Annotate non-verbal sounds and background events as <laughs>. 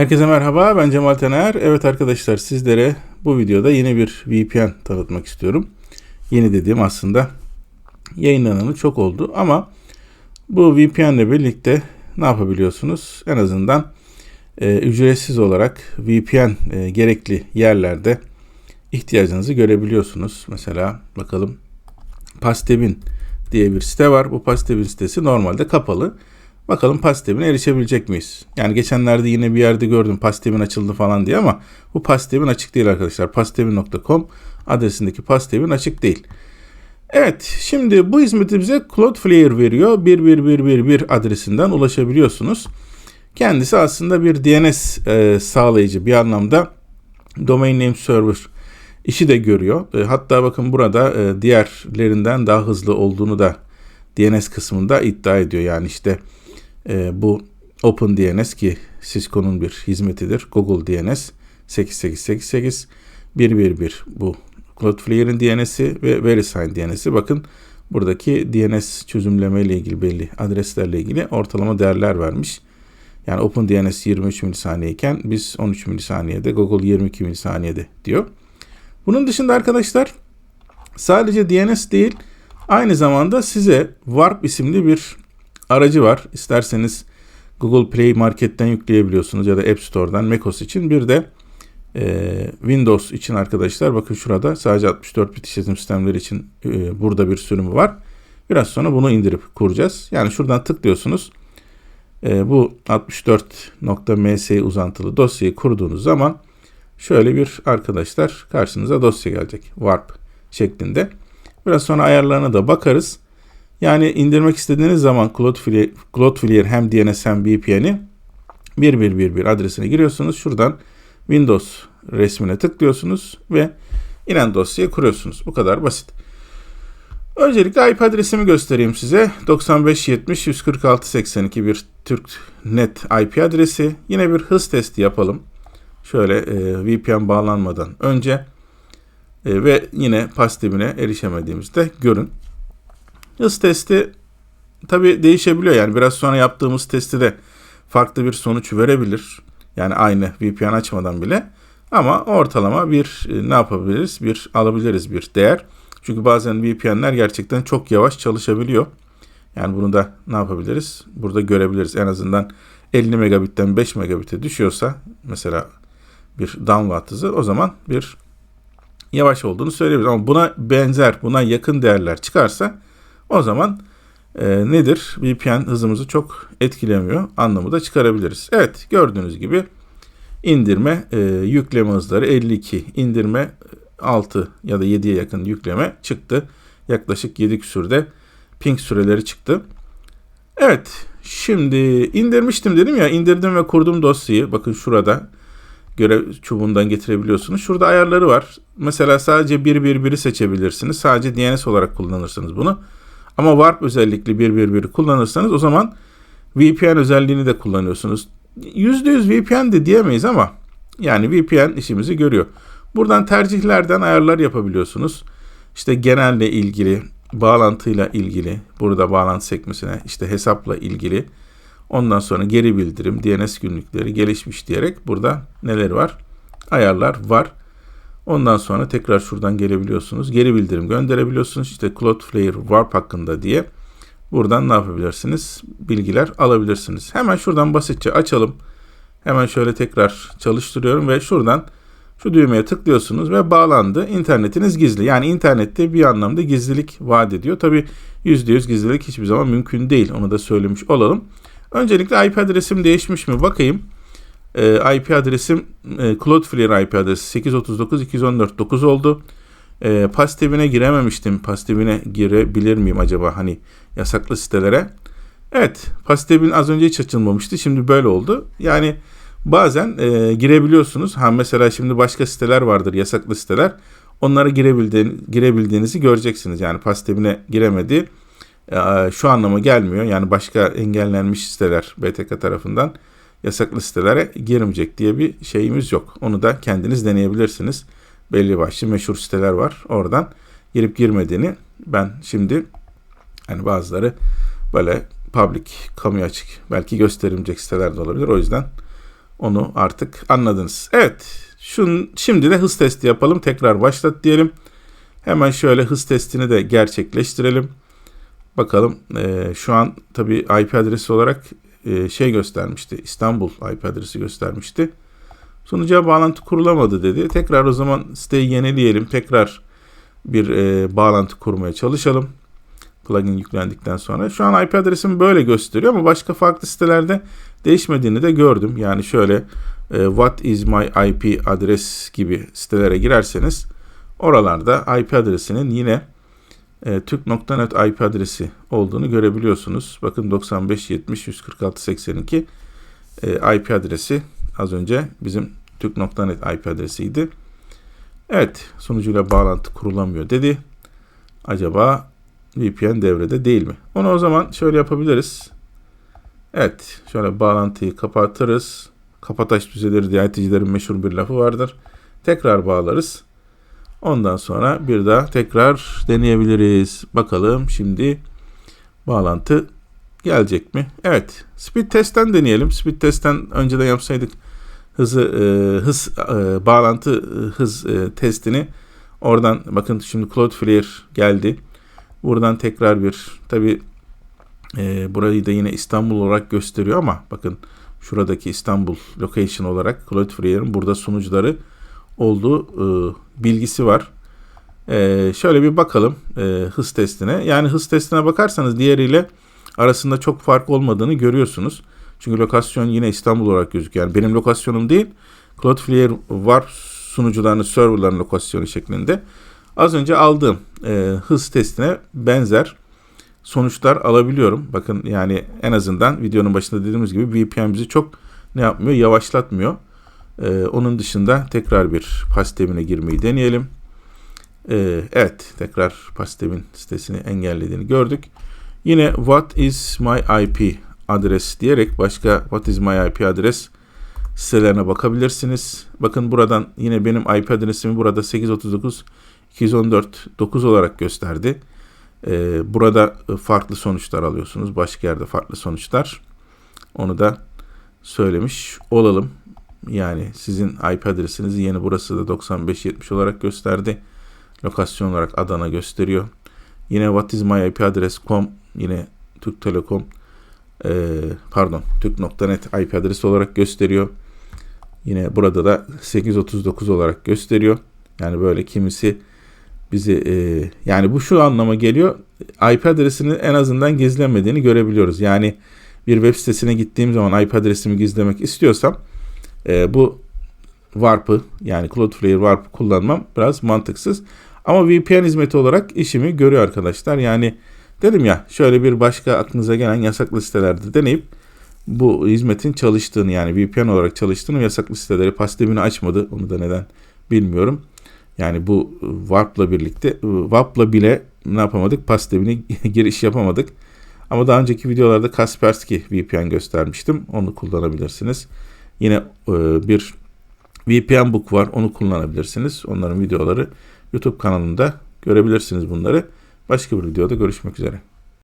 Herkese merhaba, ben Cemal Tener. Evet arkadaşlar sizlere bu videoda yeni bir VPN tanıtmak istiyorum. Yeni dediğim aslında yayınlananı çok oldu ama bu VPN ile birlikte ne yapabiliyorsunuz? En azından e, ücretsiz olarak VPN e, gerekli yerlerde ihtiyacınızı görebiliyorsunuz. Mesela bakalım Pastebin diye bir site var. Bu Pastebin sitesi normalde kapalı. Bakalım Pastebin'e erişebilecek miyiz? Yani geçenlerde yine bir yerde gördüm Pastebin açıldı falan diye ama bu Pastebin açık değil arkadaşlar. Pastebin.com adresindeki Pastebin açık değil. Evet şimdi bu hizmeti bize Cloudflare veriyor. 11111 adresinden ulaşabiliyorsunuz. Kendisi aslında bir DNS e, sağlayıcı bir anlamda Domain Name Server işi de görüyor. E, hatta bakın burada e, diğerlerinden daha hızlı olduğunu da DNS kısmında iddia ediyor. Yani işte e, bu OpenDNS ki Cisco'nun bir hizmetidir. Google DNS 8888 111 bu Cloudflare'in DNS'i ve VeriSign DNS'i. Bakın buradaki DNS çözümleme ile ilgili belli adreslerle ilgili ortalama değerler vermiş. Yani OpenDNS 23 milisaniye iken biz 13 milisaniyede, Google 22 milisaniyede diyor. Bunun dışında arkadaşlar sadece DNS değil aynı zamanda size Warp isimli bir aracı var. İsterseniz Google Play Market'ten yükleyebiliyorsunuz ya da App Store'dan macOS için. Bir de e, Windows için arkadaşlar bakın şurada sadece 64 bit işletim sistemleri için e, burada bir sürümü var. Biraz sonra bunu indirip kuracağız. Yani şuradan tıklıyorsunuz. E, bu 64.ms uzantılı dosyayı kurduğunuz zaman şöyle bir arkadaşlar karşınıza dosya gelecek. Warp şeklinde. Biraz sonra ayarlarına da bakarız. Yani indirmek istediğiniz zaman Cloudflare, Cloudflare hem DNS hem VPN'i 1111 adresine giriyorsunuz. Şuradan Windows resmine tıklıyorsunuz ve inen dosyayı kuruyorsunuz. Bu kadar basit. Öncelikle IP adresimi göstereyim size. 9570 146 82 bir Türk net IP adresi. Yine bir hız testi yapalım. Şöyle e, VPN bağlanmadan önce e, ve yine pastemine erişemediğimizde görün. Hız testi tabi değişebiliyor. Yani biraz sonra yaptığımız testi de farklı bir sonuç verebilir. Yani aynı VPN açmadan bile. Ama ortalama bir e, ne yapabiliriz? Bir alabiliriz bir değer. Çünkü bazen VPN'ler gerçekten çok yavaş çalışabiliyor. Yani bunu da ne yapabiliriz? Burada görebiliriz. En azından 50 megabitten 5 megabit'e düşüyorsa mesela bir download hızı o zaman bir yavaş olduğunu söyleyebiliriz. Ama buna benzer, buna yakın değerler çıkarsa o zaman e, nedir? VPN hızımızı çok etkilemiyor anlamı da çıkarabiliriz. Evet gördüğünüz gibi indirme, e, yükleme hızları 52, indirme 6 ya da 7'ye yakın yükleme çıktı. Yaklaşık 7 küsürde ping süreleri çıktı. Evet şimdi indirmiştim dedim ya indirdim ve kurdum dosyayı. Bakın şurada görev çubuğundan getirebiliyorsunuz. Şurada ayarları var. Mesela sadece 1.1.1'i seçebilirsiniz. Sadece DNS olarak kullanırsınız bunu. Ama Warp özellikli 1.1.1'i kullanırsanız o zaman VPN özelliğini de kullanıyorsunuz. %100 VPN de diyemeyiz ama yani VPN işimizi görüyor. Buradan tercihlerden ayarlar yapabiliyorsunuz. İşte genelle ilgili, bağlantıyla ilgili, burada bağlantı sekmesine, işte hesapla ilgili. Ondan sonra geri bildirim, DNS günlükleri gelişmiş diyerek burada neler var? Ayarlar var. Ondan sonra tekrar şuradan gelebiliyorsunuz. Geri bildirim gönderebiliyorsunuz. İşte Cloudflare Warp hakkında diye buradan ne yapabilirsiniz? Bilgiler alabilirsiniz. Hemen şuradan basitçe açalım. Hemen şöyle tekrar çalıştırıyorum ve şuradan şu düğmeye tıklıyorsunuz ve bağlandı. İnternetiniz gizli. Yani internette bir anlamda gizlilik vaat ediyor. Tabi %100 gizlilik hiçbir zaman mümkün değil. Onu da söylemiş olalım. Öncelikle IP adresim değişmiş mi? Bakayım. E, IP adresim e, Cloudflare IP adresi 839.214.9 oldu. E, Pastebin'e girememiştim. Pastebin'e girebilir miyim acaba hani yasaklı sitelere? Evet, Pastebin az önce hiç açılmamıştı. Şimdi böyle oldu. Yani bazen e, girebiliyorsunuz. Ha mesela şimdi başka siteler vardır, yasaklı siteler. Onlara girebildiğini, girebildiğinizi göreceksiniz. Yani Pastebin'e giremedi. E, şu anlama gelmiyor. Yani başka engellenmiş siteler BTK tarafından yasaklı sitelere girmeyecek diye bir şeyimiz yok. Onu da kendiniz deneyebilirsiniz. Belli başlı meşhur siteler var. Oradan girip girmediğini ben şimdi hani bazıları böyle public, kamuya açık belki gösterimcek siteler de olabilir. O yüzden Onu artık anladınız. Evet. Şun, şimdi de hız testi yapalım. Tekrar başlat diyelim. Hemen şöyle hız testini de gerçekleştirelim. Bakalım e, şu an tabi IP adresi olarak e, şey göstermişti. İstanbul IP adresi göstermişti. Sunucuya bağlantı kurulamadı dedi. Tekrar o zaman siteyi yenileyelim. Tekrar bir e, bağlantı kurmaya çalışalım. Plugin yüklendikten sonra. Şu an IP adresimi böyle gösteriyor ama başka farklı sitelerde değişmediğini de gördüm. Yani şöyle e, what is my IP adres gibi sitelere girerseniz oralarda IP adresinin yine e, Türk.net IP adresi olduğunu görebiliyorsunuz. Bakın 95 70 146 82 e, IP adresi az önce bizim Türk.net IP adresiydi. Evet sunucuyla bağlantı kurulamıyor dedi. Acaba VPN devrede değil mi? Onu o zaman şöyle yapabiliriz. Evet şöyle bağlantıyı kapatırız. Kapataş düzeleri diye IT'cilerin meşhur bir lafı vardır. Tekrar bağlarız. Ondan sonra bir daha tekrar deneyebiliriz. Bakalım şimdi bağlantı gelecek mi? Evet. Speed testten deneyelim. Speed testten önceden yapsaydık hızı e, hız e, bağlantı e, hız e, testini oradan bakın şimdi Cloudflare geldi. Buradan tekrar bir tabi e, burayı da yine İstanbul olarak gösteriyor ama bakın şuradaki İstanbul location olarak Cloudflare'in burada sunucuları olduğu e, bilgisi var. E, şöyle bir bakalım e, hız testine. Yani hız testine bakarsanız diğeriyle arasında çok fark olmadığını görüyorsunuz. Çünkü lokasyon yine İstanbul olarak gözüküyor. Yani benim lokasyonum değil. Cloudflare var sunucularının serverların lokasyonu şeklinde. Az önce aldığım e, hız testine benzer sonuçlar alabiliyorum. Bakın yani en azından videonun başında dediğimiz gibi VPN bizi çok ne yapmıyor? Yavaşlatmıyor. Ee, onun dışında tekrar bir pastemine girmeyi deneyelim. Ee, evet tekrar pastemin sitesini engellediğini gördük. Yine what is my IP adres diyerek başka what is my IP adres sitelerine bakabilirsiniz. Bakın buradan yine benim IP adresimi burada 839 214 9 olarak gösterdi. Ee, burada farklı sonuçlar alıyorsunuz. Başka yerde farklı sonuçlar. Onu da söylemiş olalım. Yani sizin IP adresinizi yeni burası da 9570 olarak gösterdi. Lokasyon olarak Adana gösteriyor. Yine what is my IP adres.com yine Türk Telekom e, pardon Türk.net IP adresi olarak gösteriyor. Yine burada da 839 olarak gösteriyor. Yani böyle kimisi bizi e, yani bu şu anlama geliyor. IP adresinin en azından gizlenmediğini görebiliyoruz. Yani bir web sitesine gittiğim zaman IP adresimi gizlemek istiyorsam e, bu Warp'ı yani Cloudflare Warp kullanmam biraz mantıksız. Ama VPN hizmeti olarak işimi görüyor arkadaşlar. Yani dedim ya şöyle bir başka aklınıza gelen yasaklı sitelerde deneyip bu hizmetin çalıştığını yani VPN olarak çalıştığını yasaklı siteleri pastemini açmadı. Onu da neden bilmiyorum. Yani bu Warp'la birlikte Warp'la bile ne yapamadık? Pastemini <laughs> giriş yapamadık. Ama daha önceki videolarda Kaspersky VPN göstermiştim. Onu kullanabilirsiniz. Yine e, bir VPN book var. Onu kullanabilirsiniz. Onların videoları YouTube kanalında görebilirsiniz bunları. Başka bir videoda görüşmek üzere.